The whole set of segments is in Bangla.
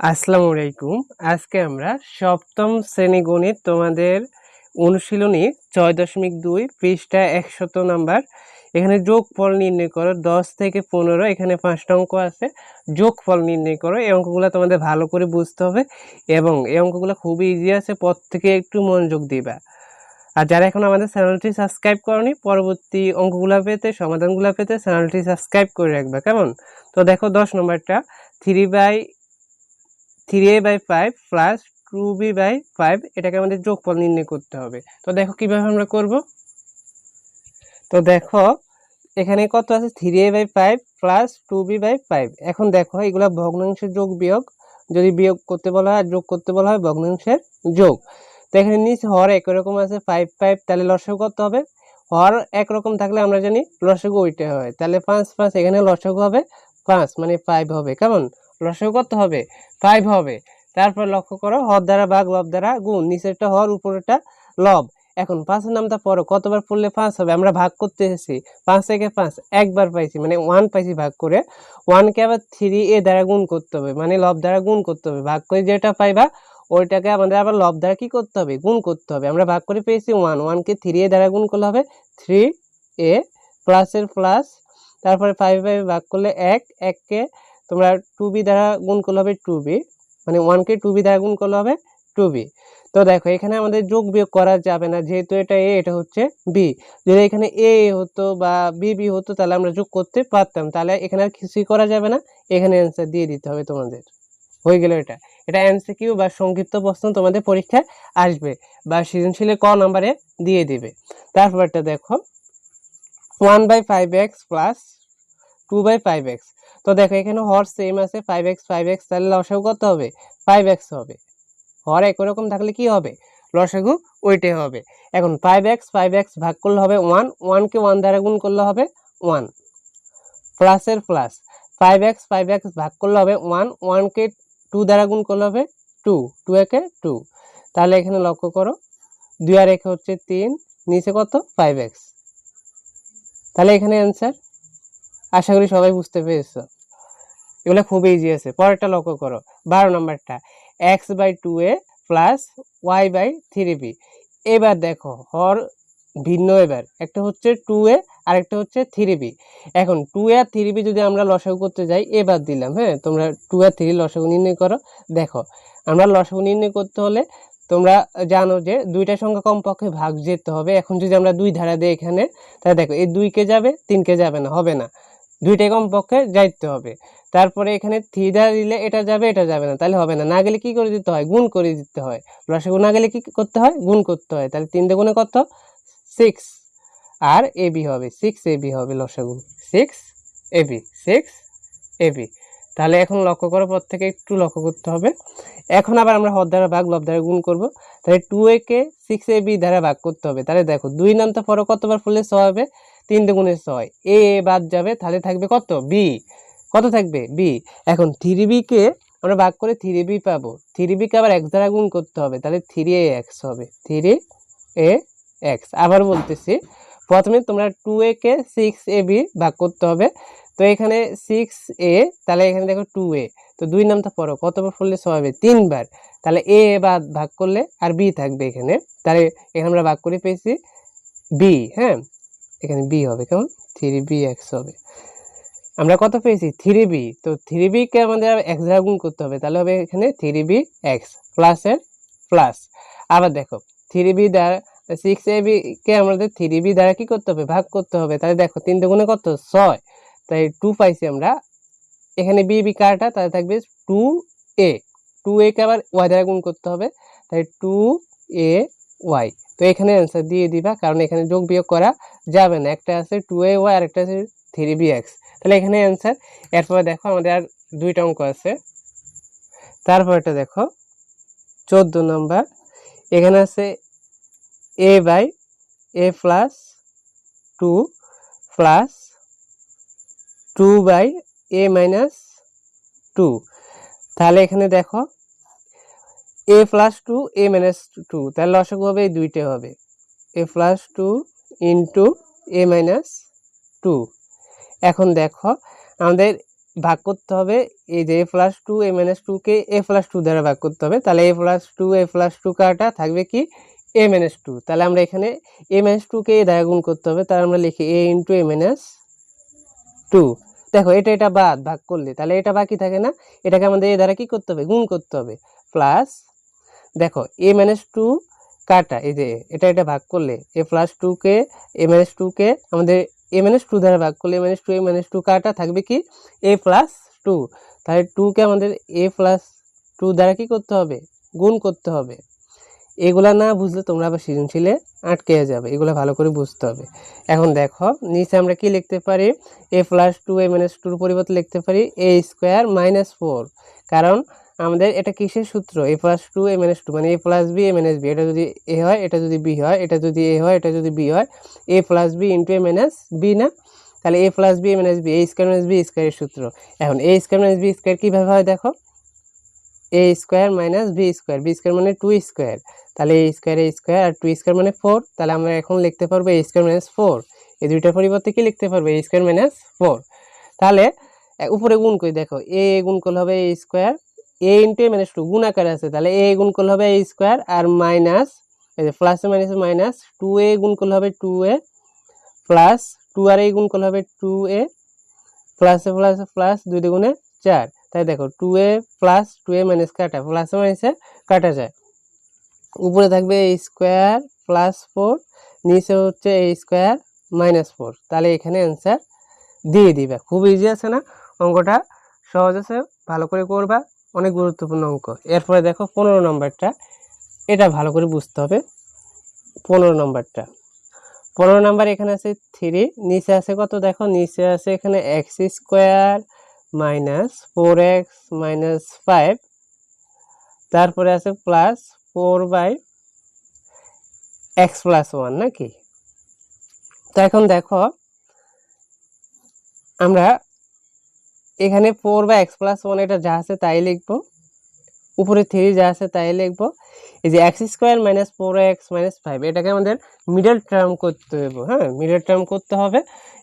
আসসালামু আলাইকুম। আজকে আমরা সপ্তম শ্রেণি গণিত তোমাদের অনুশীলনী ছয় দশমিক দুই, পৃষ্ঠা একশত নাম্বার। এখানে যোগফল নির্ণয় করো, দশ থেকে পনেরো, এখানে পাঁচটা অঙ্ক আছে। যোগফল নির্ণয় করো, এই অঙ্কগুলো তোমাদের ভালো করে বুঝতে হবে এবং এই অঙ্কগুলো খুবই ইজি আছে পর থেকে একটু মনোযোগ দিবা। আর যারা এখন আমাদের চ্যানেলটি সাবস্ক্রাইব করনি, পরবর্তী অঙ্কগুলো পেতে, সমাধানগুলো পেতে চ্যানেলটি সাবস্ক্রাইব করে রাখবে, কেমন? তো দেখো, দশ নম্বরটা three by three A by five plus two B by five এটাকে আমাদের যোগফল নির্ণয় করতে হবে। তো দেখো কীভাবে আমরা করব? তো দেখো, এখানে কত আছে? Three A by five plus two B by five এখন দেখো, এগুলা ভগ্নাংশের যোগ বিয়োগ। যদি বিয়োগ করতে বলা হয়, যোগ করতে বলা হয় ভগ্নাংশের যোগ। তো এখানে নিচে হর একরকম আছে ফাইভ ফাইভ তাহলে লসাগু কত হবে? হর একরকম থাকলে আমরা জানি লসাগু ওইটা হয়। তাহলে পাঁচ পাঁচ, এখানে লসাগু হবে পাঁচ মানে ফাইভ হবে। কেমন? লসাগু কত হবে ফাইভ হবে। তারপর লক্ষ্য করো, হর দ্বারা ভাগ, লব দ্বারা গুণ, নিচেরটা হর, উপরেরটা লব। এখন পাঁচের নামটা পড়ো, কতবার পড়লে পাঁচ হবে? আমরা ভাগ করতে এসেছি, পাঁচ থেকে পাঁচ, একবার পাইছি মানে ওয়ান পাইছি ভাগ করে। ওয়ানকে আবার থ্রি এ দ্বারা গুণ করতে হবে মানে লব দ্বারা গুণ করতে হবে। ভাগ করে যেটা পাইবা, ওইটাকে আমাদের আবার লব দ্বারা কি করতে হবে? গুণ করতে হবে। আমরা ভাগ করে পেয়েছি ওয়ান ওয়ানকে থ্রি এ দ্বারা গুণ করলে হবে থ্রি এ প্লাসের প্লাস তারপরে ফাইভ ফাইভ ভাগ করলে এক এককে তোমরা টু বি দ্বারা গুণ করলে হবে টু বি মানে ওয়ানকে টু বি দ্বারা গুণ করলে হবে টু বি তো দেখো, এখানে আমাদের যোগ বিয়োগ করা যাবে না, যেহেতু এটা এ এটা হচ্ছে বি যদি এখানে এ হতো বা বি বি হতো, তাহলে আমরা যোগ করতে পারতাম। তাহলে এখানে আর কিছুই করা যাবে না, এখানে অ্যান্সার দিয়ে দিতে হবে তোমাদের। হয়ে গেল এটা। এটা এমসিকিউ বা সংক্ষিপ্ত প্রশ্ন তোমাদের পরীক্ষায় আসবে বা সৃজনশীলে ক নাম্বারে দিয়ে দিবে। তারপরটা দেখো one by five X plus two by five X তো দেখো, এখানে হর সেম আছে ফাইভ এক্স ফাইভ এক্স তাহলে লসাগু কত হবে? ফাইভ এক্স হবে। হর একই রকম থাকলে কি হবে? লসাগু ওইটাই হবে। এখন ফাইভ এক্স ফাইভ এক্স ভাগ করলে হবে ওয়ান ওয়ানকে ওয়ান দ্বারা গুণ করলে হবে ওয়ান প্লাসের plus five X five X ভাগ করলে হবে ওয়ান ওয়ানকে টু দ্বারা গুণ করলে হবে টু টু একে টু তাহলে এখানে লক্ষ্য করো, দুই আর একে হচ্ছে তিন, নিচে কত? ফাইভ এক্স তাহলে এখানে অ্যান্সার আশা করি সবাই বুঝতে পেরেছ। এগুলো খুব ইজি আছে। পরেরটা লক্ষ্য করো। বারো নম্বরটা। X by two A plus Y by three B এবার দেখো, হর ভিন্ন এবার। একটা হচ্ছে টু এ আর একটা হচ্ছে থ্রি বি এখন টু এ আর থ্রি বি যদি আমরা লসাগু করতে যাই, এবার দিলাম হ্যাঁ? তোমরা টু আর থ্রি লসাগু নির্ণয় করো। দেখো, আমরা লসাগু নির্ণয় করতে হলে তোমরা জানো যে দুইটা সংখ্যা কমপক্ষে ভাগ যেতে হবে। এখন যদি আমরা দুই ধারা দিই এখানে, তাহলে দেখো, এই দুইকে যাবে, তিনকে যাবে না, হবে না। দুইটাই কমপক্ষে যাইতে হবে। তারপরে এখানে থ্রি দ্বারা দিলে এটা যাবে এটা যাবে না, তাহলে হবে না। না গেলে কি করে দিতে হয়? গুণ করে দিতে হয়। লসাগু না গেলে কি করতে হয়? গুণ করতে হয়। তাহলে তিন গুণে কত? সিক্স আর এ বি হবে। সিক্স এ বি হবে লসাগু। Six A B six A B তাহলে এখন লক্ষ্য করার পর থেকে একটু লক্ষ্য করতে হবে। এখন আবার আমরা হর দ্বারা ভাগ, লব দ্বারা গুণ করব। তাহলে টু এ কে সিক্স এ বি দ্বারা ভাগ করতে হবে। তাহলে দেখো, দুই নামটা পরে কতবার ফুলে ছয় হবে। তিন দুগুণে ছয়। এ বাদ যাবে, তাহলে থাকবে কত? বি কত থাকবে? বি এখন থ্রি বিকে আমরা ভাগ করে থ্রি বি পাবো। থ্রি বিকে আবার এক্স দ্বারা গুণ করতে হবে, তাহলে থ্রি এ এক্স হবে। থ্রি এ এক্স আবার বলতেছি, প্রথমে তোমরা টু এ কে সিক্স এ বি ভাগ করতে হবে। তো এখানে সিক্স এ তাহলে এখানে দেখো টু এ তো দুই নামটা পড়ো, কতবার পড়লে ছয় হবে? তিনবার। তাহলে এ বাদ ভাগ করলে আর বি থাকবে এখানে। তাহলে এখানে আমরা ভাগ করে পেয়েছি বি হ্যাঁ? এখানে বি হবে, কেমন? থ্রি বি এক্স হবে। আমরা কত পেয়েছি? থ্রি বি তো থ্রি বিকে আমাদের এক্স দ্বারা গুণ করতে হবে। তাহলে হবে এখানে থ্রি বি এক্স প্লাসের প্লাস আবার দেখো থ্রি বি দ্বারা সিক্স এ কে আমাদের থ্রি বি দ্বারা কি করতে হবে? ভাগ করতে হবে। তাহলে দেখো, তিন দুগুণে কত? ছয়। তাই টু পাইছি আমরা। এখানে বি বি কারটা? তাহলে থাকবে টু এ টু এ কে আবার ওয়াই দ্বারা গুণ করতে হবে। তাই টু এ ওয়াই তো এখানে অ্যান্সার দিয়ে দিবা, কারণ এখানে যোগ বিয়োগ করা যাবে না। একটা আছে টু এ ওয়াই আর একটা আছে থ্রি বি এক্স তাহলে এখানে অ্যান্সার এরপরে দেখো আমাদের আর দুইটা অঙ্ক আছে। তারপরটা দেখো, চোদ্দ নম্বর। এখানে আছে A by A plus two plus two by A minus two তাহলে এখানে দেখো A plus two A minus two তাহলে লসক হবে এই দুইটা হবে। A plus two into A minus two এখন দেখো, আমাদের ভাগ করতে হবে এই যে A plus two A minus টুকে এ প্লাস টু দ্বারা ভাগ করতে হবে। তাহলে A plus two A plus two কাটা থাকবে কি? এ মাইনাস টু তাহলে আমরা এখানে এ মাইনাস টুকে এ দ্বারা গুণ করতে হবে, তাহলে আমরা লিখি A into A minus two দেখো, এটা এটা বাদ, ভাগ করলে। তাহলে এটা বাকি থাকে না। এটাকে আমাদের এ দ্বারা কি করতে হবে? গুণ করতে হবে। প্লাস দেখো এ মাইনাস টু কাটা, এই যে এটা এটা ভাগ করলে এ প্লাস টুকে এ মাইনাস টুকে আমাদের এ মাইনাস টু দ্বারা ভাগ করলে A minus two A minus two কাটা, থাকবে কি? এ প্লাস টু তাহলে টুকে আমাদের এ প্লাস টু দ্বারা কি করতে হবে? গুণ করতে হবে। এগুলা না বুঝলে তোমরা আবার সৃজনশীলে আটকে যাবে। এগুলো ভালো করে বুঝতে হবে। এখন দেখো, নিচে আমরা কি লিখতে পারি? A plus two A minus টুর পরিবর্তে লিখতে পারি এ স্কোয়ার মাইনাস ফোর কারণ আমাদের এটা কিসের সূত্র? A plus two A minus two মানে A plus B A minus B এটা যদি এ হয়, এটা যদি বি হয়, এটা যদি এ হয়, এটা যদি বি হয় A plus B into A minus B না? তাহলে A plus B A minus B A square minus B স্কোয়ারের সূত্র। এখন A square minus B square কীভাবে হয় দেখো? A square minus B square B square মানে টু স্কোয়ার তাহলে এ স্কোয়ার এ স্কোয়ার আর টু স্কোয়ার মানে ফোর তাহলে আমরা এখন লিখতে পারব এ স্কোয়ার মাইনাস ফোর এই দুইটার পরিবর্তে কি লিখতে পারব? এ স্কোয়ার মাইনাস ফোর তাহলে উপরে গুণ করি, দেখো। এ গুণ করলে হবে A square A into A minus two গুণ আকারে আছে, তাহলে এ গুণ করলে হবে এ square R minus plus minus minus two A গুণ করলে হবে টু এ প্লাস টু আর এ গুণ করলে হবে টু এ প্লাসে প্লাসে প্লাস দুই দুগুণে চার। তাই দেখো two A plus two A minus কাটা প্লাসে মাইনাসে কাটা যায়। উপরে থাকবে এ স্কোয়ার প্লাস ফোর নিচে হচ্ছে এ স্কোয়ার মাইনাস ফোর তাহলে এখানে অ্যান্সার দিয়ে দিবে। খুব ইজি আছে না? অঙ্কটা সহজ আছে, ভালো করে করবা। অনেক গুরুত্বপূর্ণ অঙ্ক। এরপরে দেখো পনেরো নম্বরটা। এটা ভালো করে বুঝতে হবে। পনেরো নম্বরটা। পনেরো নাম্বার এখানে আছে থ্রি নিচে আছে কত দেখো? নিচে আছে এখানে X square minus four X minus five তারপরে আছে plus four by X plus one নাকি? তো এখন দেখো, আমরা এখানে ফোর বা এক্স প্লাস ওয়ান এটা যা আছে তাই লিখব। উপরে থ্রি যা আছে তাই লিখব। এই যে X square minus four X minus five এটাকে আমাদের মিডল টার্ম করতে হবে হ্যাঁ? মিডল টার্ম করতে হবে।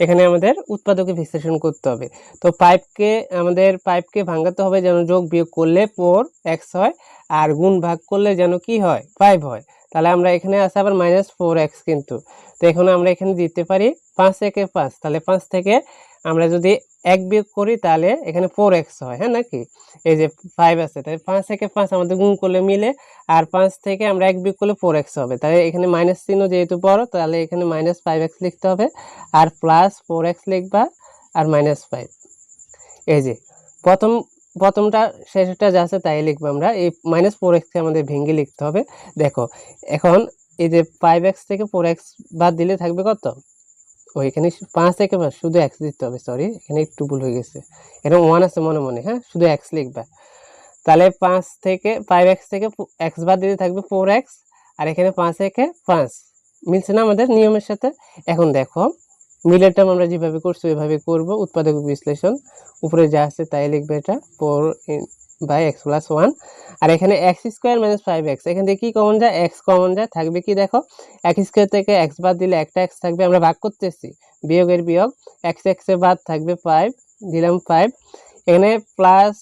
এখানে আমাদের উৎপাদকে বিশ্লেষণ করতে হবে। তো পাইপকে আমাদের পাইপকে ভাঙাতে হবে যেন যোগ বিয়োগ করলে ফোর এক্স হয় আর গুণ ভাগ করলে যেন কি হয়? ফাইভ হয়। তাহলে আমরা এখানে আছে আবার মাইনাস ফোর এক্স কিন্তু। তো এখন আমরা এখানে দিতে পারি পাঁচ একে পাঁচ, তাহলে পাঁচ থেকে আমরা যদি এক বিয়োগ করি তাহলে এখানে ফোর এক্স হয় হ্যাঁ নাকি? এই যে ফাইভ আছে, তাহলে পাঁচ থেকে পাঁচ আমাদের গুণ করলে মিলে, আর পাঁচ থেকে আমরা এক বিয়োগ করলে ফোর এক্স হবে। তাহলে এখানে মাইনাস চিহ্ন যেহেতু বড়, তাহলে এখানে মাইনাস ফাইভ এক্স লিখতে হবে, আর প্লাস ফোর এক্স লিখবা, আর মাইনাস ফাইভ এই যে, প্রথম, প্রথমটা, শেষটা যা আছে তাই লিখব আমরা, এই মাইনাস ফোর এক্সকে আমাদের ভেঙে লিখতে হবে। দেখো, এখন এই যে ফাইভ এক্স থেকে ফোর এক্স বাদ দিলে থাকবে কত? ও এখানে পাঁচ পাঁচ শুধু এক্স দিতে হবে সরি এখানে একটু ভুল হয়ে গেছে। এরকম ওয়ান আছে মনে মনে হ্যাঁ? শুধু এক্স লিখবা। তাহলে পাঁচ থেকে ফাইভ এক্স থেকে এক্স বাদ দিতে থাকবে ফোর এক্স আর এখানে পাঁচ একে পাঁচ। মিলছে না আমাদের নিয়মের সাথে? এখন দেখো, মিলের টার্ম আমরা যেভাবে করছি, ওইভাবে করব। উৎপাদক বিশ্লেষণ, উপরে যা আছে তাই লিখবে এটা four by X plus one আর এখানে X square minus five X এখান থেকে কি কমন যায়? এক্স কমন যায়। থাকবে কি দেখো? এক্স স্কোয়ার থেকে এক্স বাদ দিলে একটা এক্স থাকবে। আমরা ভাগ করতেছি। বিয়োগের বিয়োগ এক্স এক্সে বাদ থাকবে ফাইভ দিলাম ফাইভ এখানে প্লাস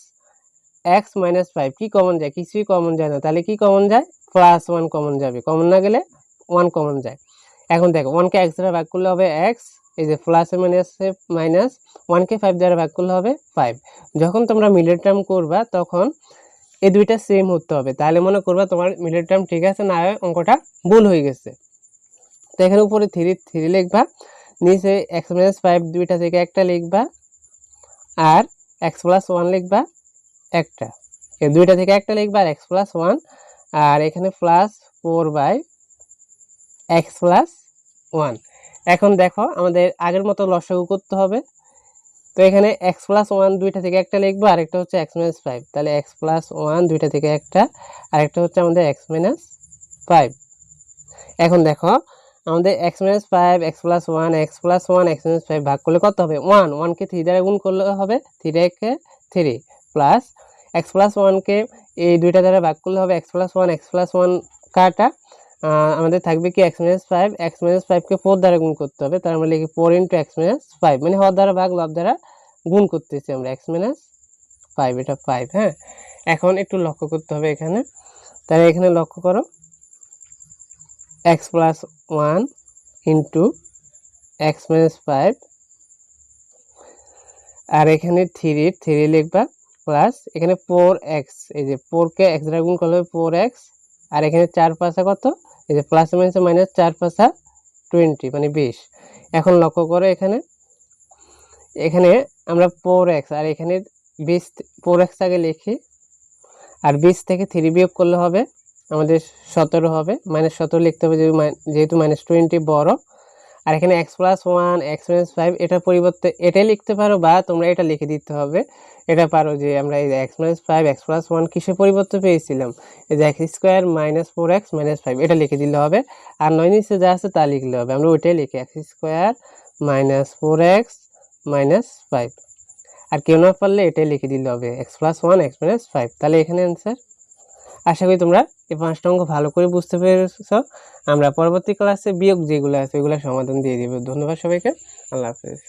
এক্স মাইনাস ফাইভ কি কমন যায়? কিছুই কমন যায় না। তাহলে কি কমন যায়? প্লাস ওয়ান কমন যাবে। কমন না গেলে ওয়ান কমন যায়। এখন দেখো ওয়ানকে এক্স দ্বারা ভাগ করলে হবে এক্স এই যে প্লাস মাইনাসে মাইনাস ওয়ানকে ফাইভ দ্বারা ভাগ করলে হবে ফাইভ যখন তোমরা মিডল টার্ম করবা, তখন এই দুইটা সেম হতে হবে। তাহলে মনে করবা তোমার মিডল টার্ম ঠিক আছে না অঙ্কটা ভুল হয়ে গেছে। তো এখানে উপরে থ্রি থ্রি লিখবা, নিচে এক্স মাইনাস ফাইভ দুইটা থেকে একটা লিখবা, আর এক্স প্লাস ওয়ান লিখবা, একটা। দুইটা থেকে একটা লিখবা, আর এক্স প্লাস ওয়ান আর এখানে plus four by X plus one এখন দেখো আমাদের আগের মতো লসাগু করতে হবে। তো এখানে এক্স প্লাস ওয়ান দুইটা থেকে একটা লিখব, আরেকটা হচ্ছে এক্স মাইনাস ফাইভ তাহলে এক্স প্লাস ওয়ান দুইটা থেকে একটা আর একটা হচ্ছে আমাদের এক্স মাইনাস ফাইভ এখন দেখো আমাদের X minus five X plus one X plus one X minus five ভাগ করলে কত হবে? ওয়ান ওয়ানকে থ্রি দ্বারা গুণ করলে হবে? থ্রি একে থ্রি প্লাস এক্স প্লাস ওয়ানকে এই দুইটা দ্বারা ভাগ করলে হবে? X plus one X plus one কাটা। আমাদের থাকবে কি X minus five X minus ফাইভকে four দ্বারা গুণ করতে হবে। তার মানে লিখি four into X minus five মানে হওয়ার দ্বারা, ভাগ লাভ দ্বারা গুণ করতেছি আমরা। এক্স মাইনাস ফাইভ এটা ফাইভ হ্যাঁ? এখন একটু লক্ষ্য করতে হবে এখানে। তাহলে এখানে লক্ষ্য করো। X plus one into X minus five আর এখানে থ্রি থ্রি লিখবা প্লাস এখানে ফোর এক্স এই যে ফোরকে এক্স দ্বারা গুণ করলে ফোর এক্স আর এখানে চার পাশা কত? এই যে প্লাস মাইনাস মাইনাস চার পাশা টোয়েন্টি মানে বিশ। এখন লক্ষ্য করো এখানে। এখানে আমরা ফোর এক্স আর এখানে বিশ ফোর এক্স আগে লিখি। আর বিশ থেকে থ্রি বিয়োগ করলে হবে, আমাদের সতেরো হবে। মাইনাস সতেরো লিখতে হবে, যেহেতু মাইনাস টোয়েন্টি বড় আর এখানে X plus one X minus five এটার পরিবর্তে এটাই লিখতে পারো বা তোমরা এটা লিখে দিতে হবে। এটা পারো যে আমরা এই X minus five X plus one কিসের পরিবর্তে পেয়েছিলাম? এই যে X square minus four X minus five এটা লিখে দিলে হবে। আর নয় নিচে যা আছে তা লিখলে হবে। আমরা ওইটাই লিখি x square minus four x minus five আর কেউ না পারলে এটাই লিখে দিলে হবে x plus one x minus five তাহলে এখানে অ্যান্সার আশা করি তোমরা এই পাঁচটা অঙ্ক ভালো করে বুঝতে পেরেছ। আমরা পরবর্তী ক্লাসে বিয়োগ যেগুলো আছে ওইগুলো সমাধান দিয়ে দেবো। ধন্যবাদ সবাইকে। আল্লাহ হাফেজ।